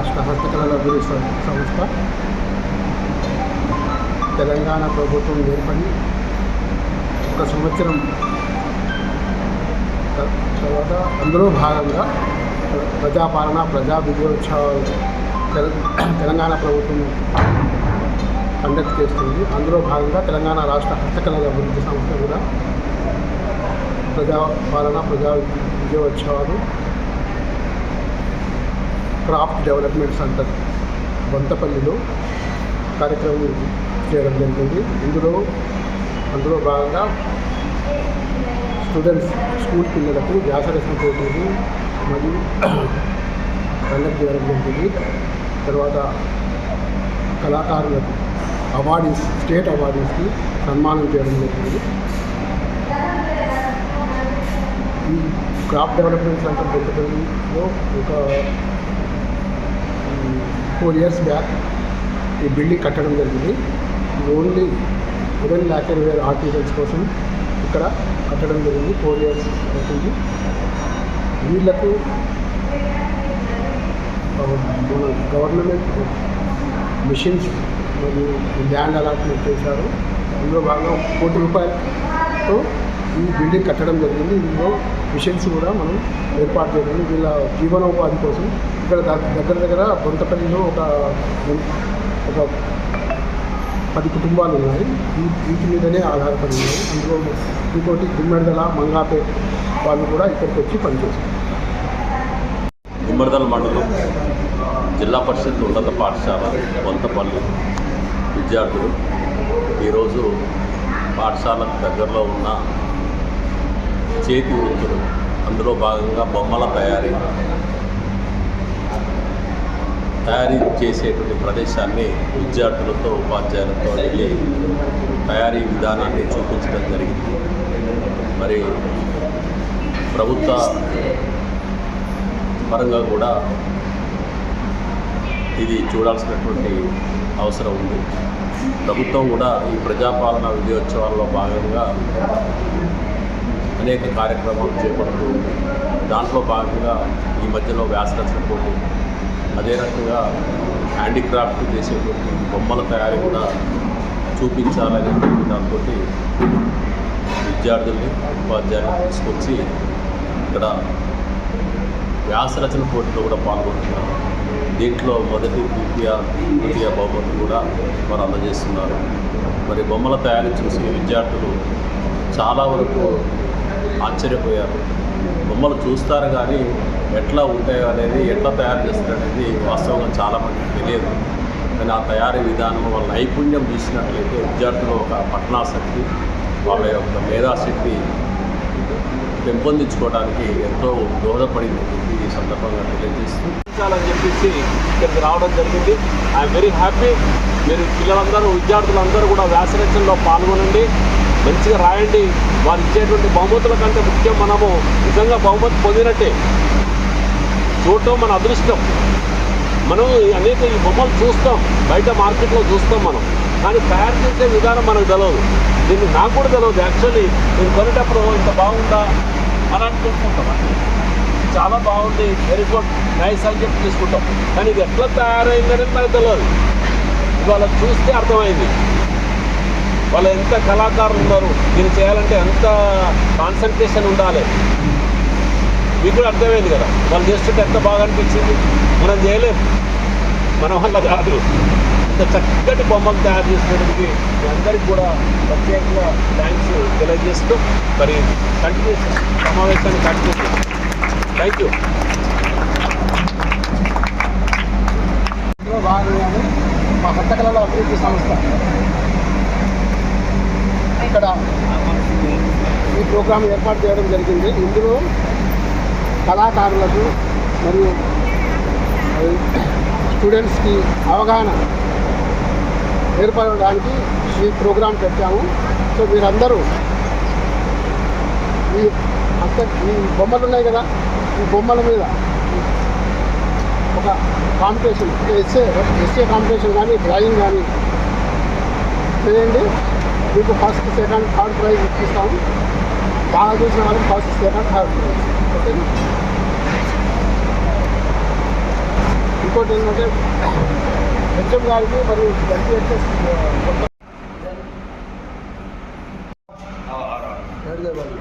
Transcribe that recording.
రాష్ట్ర హస్తకళల అభివృద్ధి సంస్థ. తెలంగాణ ప్రభుత్వం ఏర్పడి ఒక సంవత్సరం త- తర్వాత అందులో భాగంగా ప్రజాపాలన ప్రజా విజయోత్సవాలు తెల- తెలంగాణ ప్రభుత్వం కండక్ట్ చేస్తుంది. అందులో భాగంగా తెలంగాణ రాష్ట్ర హస్తకళల అభివృద్ధి సంస్థ కూడా ప్రజాపాలన ప్రజా విజయోత్సవాలు క్రాఫ్ట్ డెవలప్మెంట్ సెంటర్ బొంతపల్లిలో కార్యక్రమం చేయడం జరిగింది. ఇందులో అందులో భాగంగా స్టూడెంట్స్ స్కూల్ పిల్లలకు వ్యాసరచన పోటీలు మరియు కండక్ట్ చేయడం జరిగింది. తర్వాత కళాకారులకు అవార్డీస్ స్టేట్ అవార్డీస్కి సన్మానం చేయడం జరిగింది. ఈ క్రాఫ్ట్ డెవలప్మెంట్ సెంటర్ బొంతపల్లిలో ఒక ఫోర్ ఇయర్స్ బ్యాక్ ఈ బిల్డింగ్ కట్టడం జరిగింది. Only only lac and ware articles కోసం ఇక్కడ కట్టడం జరిగింది. ఫోర్ ఇయర్స్ అవుతుంది. వీళ్ళకు మన గవర్నమెంట్ మిషన్స్ మరియు ల్యాండ్ అలాట్మెంట్ చేశారు. ఇందులో భాగంగా కోటి రూపాయలతో ఈ బిల్డింగ్ కట్టడం జరిగింది. ఇందులో మిషన్స్ కూడా మనం ఏర్పాటు చేయడం వీళ్ళ జీవనోపాధి కోసం ఇక్కడ దగ్గర దగ్గర బొంతపల్లిలో ఒక ఒక పది కుటుంబాలు ఉన్నాయి. వీటి మీదనే ఆధారపడి ఉన్నాయి. అందులో ఇంకోటి గుమ్మెడదల మంగాపేట్ వాళ్ళు కూడా ఇక్కడికి వచ్చి పనిచేస్తారు గుమ్మడిదల మండలం జిల్లా పరిషత్ ఉన్నత పాఠశాల వంతపల్లి విద్యార్థులు ఈరోజు పాఠశాలకు దగ్గరలో ఉన్న చేతి వృత్తులు అందులో భాగంగా బొమ్మల తయారీ. తయారీ చేసేటువంటి ప్రదేశాన్ని విద్యార్థులతో ఉపాధ్యాయులతో వెళ్ళి తయారీ విధానాన్ని చూపించడం జరిగింది. మరి ప్రభుత్వ పరంగా కూడా ఇది చూడాల్సినటువంటి అవసరం ఉంది. ప్రభుత్వం కూడా ఈ ప్రజాపాలన విజయోత్సవాల్లో భాగంగా అనేక కార్యక్రమాలు చేపడుతూ దాంట్లో భాగంగా ఈ మధ్యలో వ్యాసరచన పోటీ అదే రకంగా హ్యాండీక్రాఫ్ట్ చేసేటువంటి బొమ్మల తయారీ కూడా చూపించాలనేటువంటి దాంతో విద్యార్థుల్ని ఉపాధ్యాయులను తీసుకొచ్చి ఇక్కడ వ్యాసరచన పోటీలో కూడా పాల్గొంటున్నారు. దీంట్లో మొదటి ద్వితీయ తృతీయ బహుమతులు కూడా వారు అందజేస్తున్నారు. మరి బొమ్మల తయారీ చూసి విద్యార్థులు చాలా వరకు ఆశ్చర్యపోయారు. బొమ్మలు చూస్తారు కానీ ఎట్లా ఉంటాయో అనేది ఎట్లా తయారు చేస్తారు అనేది వాస్తవంగా చాలామందికి తెలియదు. కానీ ఆ తయారీ విధానం వాళ్ళ నైపుణ్యం చూసినట్లయితే విద్యార్థులు ఒక పట్టణాసక్తి వాళ్ళ యొక్క మేధాశక్తి పెంపొందించుకోవడానికి ఎంతో దోహదపడింది ఈ సందర్భంగా తెలియజేస్తూ అని చెప్పేసి ఇక్కడికి రావడం జరిగింది. ఐఎమ్ వెరీ హ్యాపీ మీరు పిల్లలందరూ విద్యార్థులందరూ కూడా వ్యాసరచనలో పాల్గొనండి. మంచిగా రాయండి. వారు ఇచ్చేటువంటి బహుమతుల కంటే ముఖ్యం మనము నిజంగా బహుమతి పొందినట్టే. చూడటం మన అదృష్టం. మనం అనేక ఈ బొమ్మలు చూస్తాం. బయట మార్కెట్లో చూస్తాం మనం. కానీ తయారు చేసే విధానం మనకు తెలియదు దీన్ని నాకు కూడా తెలియదు యాక్చువల్లీ నేను కొనేటప్పుడు ఇంత బాగుందా అని అనుకుంటున్నాం చాలా బాగుంది. Very good. నైస్ అని చెప్పి తీసుకుంటాం. కానీ ఇది ఎట్లా తయారైందనేది మనకు తెలియదు ఇవాళ చూస్తే అర్థమైంది. వాళ్ళు ఎంత కళాకారులు ఉన్నారు దీన్ని చేయాలంటే ఎంత కాన్సన్ట్రేషన్ ఉండాలి. మీకు కూడా అర్థమైంది కదా వాళ్ళు చేస్తుంటే ఎంత బాగా అనిపించింది? మనం చేయలేం. మన వల్ల కాదు. ఇంత చక్కటి బొమ్మలు తయారు చేసినందుకు మీ అందరికీ కూడా ప్రత్యేకంగా థ్యాంక్స్ తెలియజేస్తూ మరి కంటిన్యూ సమావేశాన్ని కంటిన్యూ థ్యాంక్ యూ భాగంగానే మా హస్తకళల అభివృద్ధి సంస్థ. ఇక్కడ ఈ ప్రోగ్రాం ఏర్పాటు చేయడం జరిగింది. ఇందులో కళాకారులకు మరియు స్టూడెంట్స్కి అవగాహన ఏర్పడడానికి ఈ ప్రోగ్రాం పెట్టాము. సో మీరందరూ ఈ అంత ఈ బొమ్మలు ఉన్నాయి కదా ఈ బొమ్మల మీద ఒక కాంపిటీషన్ ఎస్ఏ ఎస్ఏ కాంపిటీషన్ కానీ డ్రాయింగ్ కానీ చేయండి. మీకు ఫస్ట్ సెకండ్ థర్డ్ ప్రైజ్ ఇప్పిస్తాము బాగా చూసిన వాళ్ళకి ఫస్ట్ సెకండ్ థర్డ్ ప్రైజ్ ఓకేనా ఇంకోటి ఏంటంటే హెచ్ఎం గారికి మరియు ఎల్పిహెచ్ఎస్ థర్డ్ లెవెల్